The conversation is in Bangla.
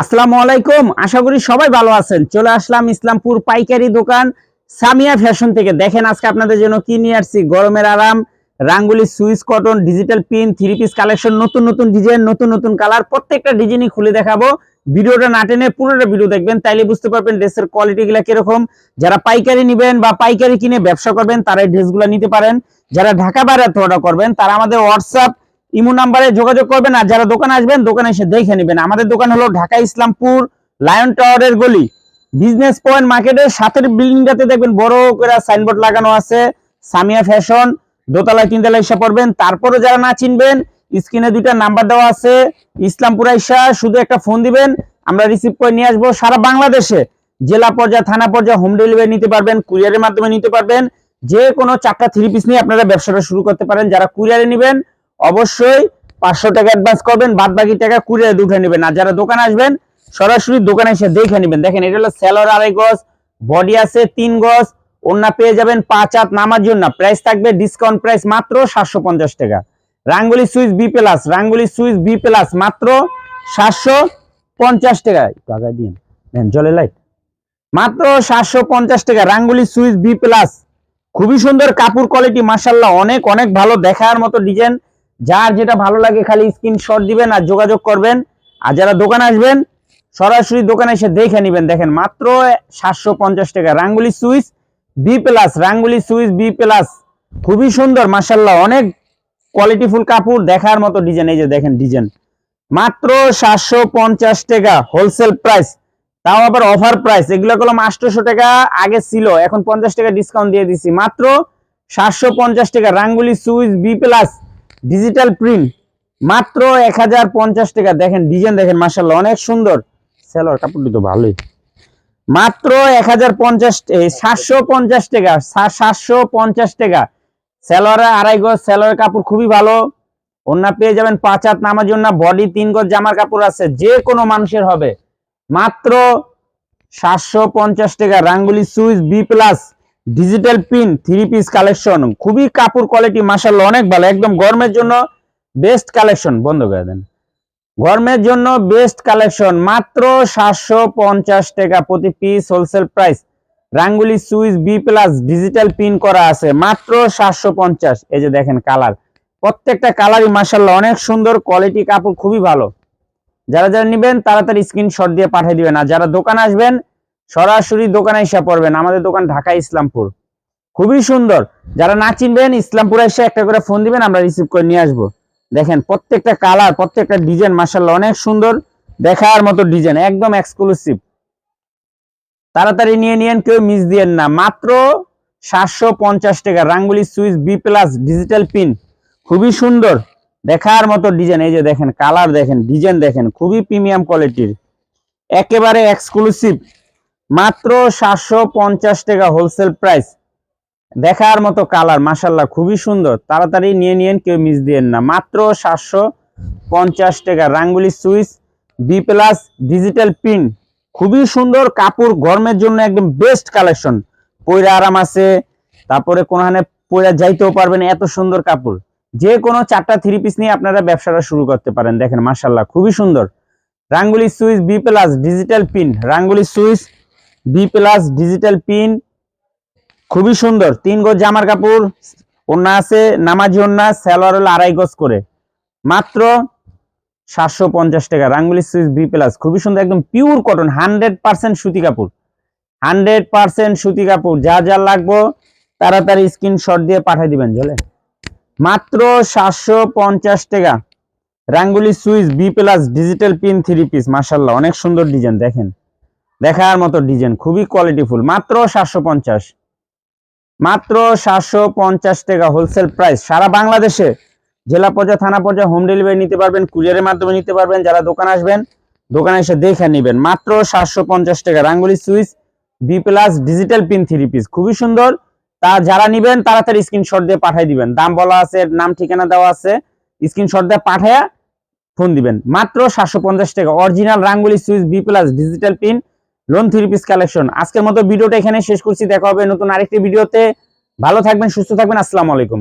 আসসালামু আলাইকুম। আশা করি সবাই ভালো আছেন। চলে আসলাম ইসলামপুর পাইকারি দোকান সামিয়া ফ্যাশন থেকে। দেখেন আজকে আপনাদের জন্য কি নিয়ে আসছি? গরমের আরাম, Rangoli swiss cotton, digital pin three piece collection, নতুন নতুন ডিজাইন, নতুন নতুন কালার। প্রত্যেকটা ডিজাইনই খুলে দেখাবো। ভিডিওটা না টেনে পুরোটা ভিডিও দেখবেন, তাইলে বুঝতে পারবেন ড্রেসের কোয়ালিটি গুলা কীরকম। যারা পাইকারি নেবেন বা পাইকারি কিনে ব্যবসা করবেন, তারা এই ড্রেসগুলো নিতে পারেন। যারা ঢাকা বাইরে অর্ডার করবেন, তারা আমাদের হোয়াটসঅ্যাপ ইমো নাম্বারে যোগাযোগ করবেন আর যারা দোকানে আসবেন, দোকানে এসে দেখে নেবেন। আমাদের দোকান হলো ঢাকা ইসলামপুর লায়ন টাওয়ারের গলি। বিজনেস পয়েন্ট মার্কেটের সাথের বিল্ডিংটাতে দেখবেন বড় করে সাইনবোর্ড লাগানো আছে। সামিয়া ফ্যাশন দোতলায় তিনতলায় এসে পড়বেন। তারপরে যারা না চিনবেন, স্ক্রিনে দুইটা নাম্বার দেওয়া আছে। ইসলামপুর আইসা শুধু একটা ফোন দিবেন। আমরা রিসিভ করে নিয়ে আসব সারা বাংলাদেশে। জেলা পর্যায়ে, থানা পর্যায়ে হোম ডেলিভারি নিতে পারবেন কুরিয়ারের মাধ্যমে নিতে পারবেন। যে কোনো চারটা থ্রি পিস নিয়ে আপনারা ব্যবসাটা শুরু করতে পারেন। যারা কুরিয়ারে নেবেন অবশ্যই পাঁচশো টাকা অ্যাডভান্স করবেন বাদ বাকি টাকা কুরিয়ারে উঠে নেবেন। আর যারা দোকানে আসবেন, সরাসরি দোকানে এসে দেখে নেবেন। দেখেন, এটা হলো সেলর আড়াই গজ বডি আছে তিন গজ ওন্না পেয়ে যাবেন পাঁচ হাত নামার জন্য। প্রাইস থাকবে ডিসকাউন্ট প্রাইস মাত্র সাতশো পঞ্চাশ টাকা। Rangoli switch B plus Rangoli switch B plus মাত্র সাতশো পঞ্চাশ টাকা। দেন জলে লাইট মাত্র সাতশো পঞ্চাশ টাকা, রাঙ্গুলি সুইচ বি প্লাস খুবই সুন্দর কাপড় কোয়ালিটি মাসাল্লাহ অনেক অনেক ভালো দেখার মতো ডিজাইন যার যেটা ভালো লাগে খালি স্ক্রিনশট দিবেন আর যোগাযোগ করবেন। আর যারা দোকানে আসবেন, সরাসরি দোকানে এসে দেখে নেবেন। দেখেন, মাত্র সাতশো পঞ্চাশ টাকা। Rangoli switch B plus Rangoli switch B plus খুবই সুন্দর মাসাল্লাহ অনেক কোয়ালিটিফুল কাপড় দেখার মতো ডিজাইন এই যে দেখেন ডিজাইন মাত্র সাতশো পঞ্চাশ টাকা হোলসেল প্রাইস তাও আবার অফার প্রাইস এগুলো কলম আটশোশো টাকা আগে ছিল। এখন পঞ্চাশ টাকা ডিসকাউন্ট দিয়ে দিছি। মাত্র সাতশো পঞ্চাশ টাকা। Rangoli switch B plus digital print মাত্র এক হাজার পঞ্চাশ টাকা। দেখেন ডিজাইন দেখেন মার্শাল্লাহ অনেক সুন্দর। সেলর কাপড়টি তো ভালোই। মাত্র এক হাজার পঞ্চাশ সাতশো পঞ্চাশ টাকা সাতশো পঞ্চাশ টাকা। সেলর আড়াই গজ সেলরের কাপড় খুবই ভালো। অন্য পেয়ে যাবেন পাঁচ হাত নামার জন্য বডি তিন গজ জামার কাপড় আছে, যে কোনো মানুষের হবে। মাত্র সাতশো পঞ্চাশ টাকা Rangoli switch B plus digital pin three piece collection খুবই কাপড় কোয়ালিটি মাসাল্লাহ অনেক ভালো, একদম গরমের জন্য বেস্ট কালেকশন বন্ধ করে দেন। গরমের জন্য বেস্ট কালেকশন মাত্র সাতশো পঞ্চাশ টাকা প্রতি piece wholesale price Rangoli switch B plus digital pin করা আছে, মাত্র সাতশো পঞ্চাশ। এই যে দেখেন কালার প্রত্যেকটা কালারই মাসাল্লাহ অনেক সুন্দর কোয়ালিটি কাপড় খুবই ভালো। যারা যারা নেবেন, তাড়াতাড়ি স্ক্রিনশট দিয়ে পাঠিয়ে দিবেন। আর যারা দোকানে আসবেন সরাসরি দোকানে এসে পড়বেন। আমাদের দোকান ঢাকা ইসলামপুর। খুবই সুন্দর। যারা না চিনবেন, ইসলামপুরে এসে একটা করে ফোন দিবেন, আমরা রিসিভ করে নিয়ে আসব। দেখেন, প্রত্যেকটা কালার প্রত্যেকটা ডিজাইন মাসাল্লাহ অনেক সুন্দর দেখার মতো ডিজাইন একদম এক্সক্লুসিভ তাড়াতাড়ি নিয়ে নিয়েন, কেউ মিস দিয়েন না। মাত্র সাতশো পঞ্চাশ টাকা, Rangoli switch B plus digital pin খুবই সুন্দর দেখার মতো ডিজাইন এই যে দেখেন কালার দেখেন ডিজাইন দেখেন, খুবই প্রিমিয়াম কোয়ালিটির একেবারে এক্সক্লুসিভ মাত্র সাতশো পঞ্চাশ টাকা হোলসেল প্রাইস দেখার মতো কালার মাসাল্লাহ খুবই সুন্দর। তাড়াতাড়ি নিয়ে নিয়েন, কেউ মিস দিয়েন না। মাত্র সাতশো পঞ্চাশ টাকা Rangoli switch B plus digital pin খুবই সুন্দর কাপড়, গরমের জন্য একদম বেস্ট কালেকশন পয়রা আরাম আছে, তারপরে কোনখানে পয়রা যাইতেও পারবেন এত সুন্দর কাপড়। যে কোনো চারটা থ্রি পিস নিয়ে আপনারা ব্যবসাটা শুরু করতে পারেন, দেখেন মাসাল্লাহ খুবই সুন্দর। Rangoli switch B plus digital pin Rangoli switch B plus digital pin খুবই সুন্দর। তিন গজ জামার কাপড় ওন্না আছে, নামাজি ওন্না স্যালোয়ার হলো আড়াই গজ করে। মাত্র সাতশো পঞ্চাশ টাকা, রাঙ্গুলি সুইচ বি প্লাস খুবই সুন্দর, একদম পিওর কটন হান্ড্রেড পার্সেন্ট সুতি কাপড়। হান্ড্রেড পার্সেন্ট সুতি কাপড়, যা যা লাগবো, তাড়াতাড়ি স্ক্রিনশট দিয়ে পাঠিয়ে দিবেন চলে মাত্র সাতশো পঞ্চাশ টাকা, Rangoli switch B plus digital pin three piece মার্শাল্লাহ অনেক সুন্দর ডিজাইন দেখেন। দেখার মতো ডিজাইন খুবই কোয়ালিটিফুল মাত্র সাতশো পঞ্চাশ। মাত্র সাতশো পঞ্চাশ টাকা হোলসেল প্রাইস সারা বাংলাদেশে জেলা পর্যায়ে, থানা পর্যায়ে হোম ডেলিভারি নিতে পারবেন, কুরিয়ারের মাধ্যমে নিতে পারবেন, যারা দোকান আসবেন, দোকানে এসে দেখে নেবেন। মাত্র সাতশো পঞ্চাশ টাকা। Rangoli switch B plus digital pin three piece খুবই সুন্দর। তা যারা নিবেন, তাড়াতাড়ি স্ক্রিনশট দিয়ে পাঠিয়ে দিবেন। দাম বলা আছে, নাম ঠিকানা দেওয়া আছে। স্ক্রিনশট দিয়ে পাঠায়া ফোন দিবেন। মাত্র সাতশো পঞ্চাশ টাকা। Original Rangoli switch B plus digital pin lawn three piece collection আজকের মতো ভিডিওটা এখানে শেষ করছি। দেখা হবে নতুন আরেকটি ভিডিওতে। ভালো থাকবেন, সুস্থ থাকবেন। আসসালামু আলাইকুম।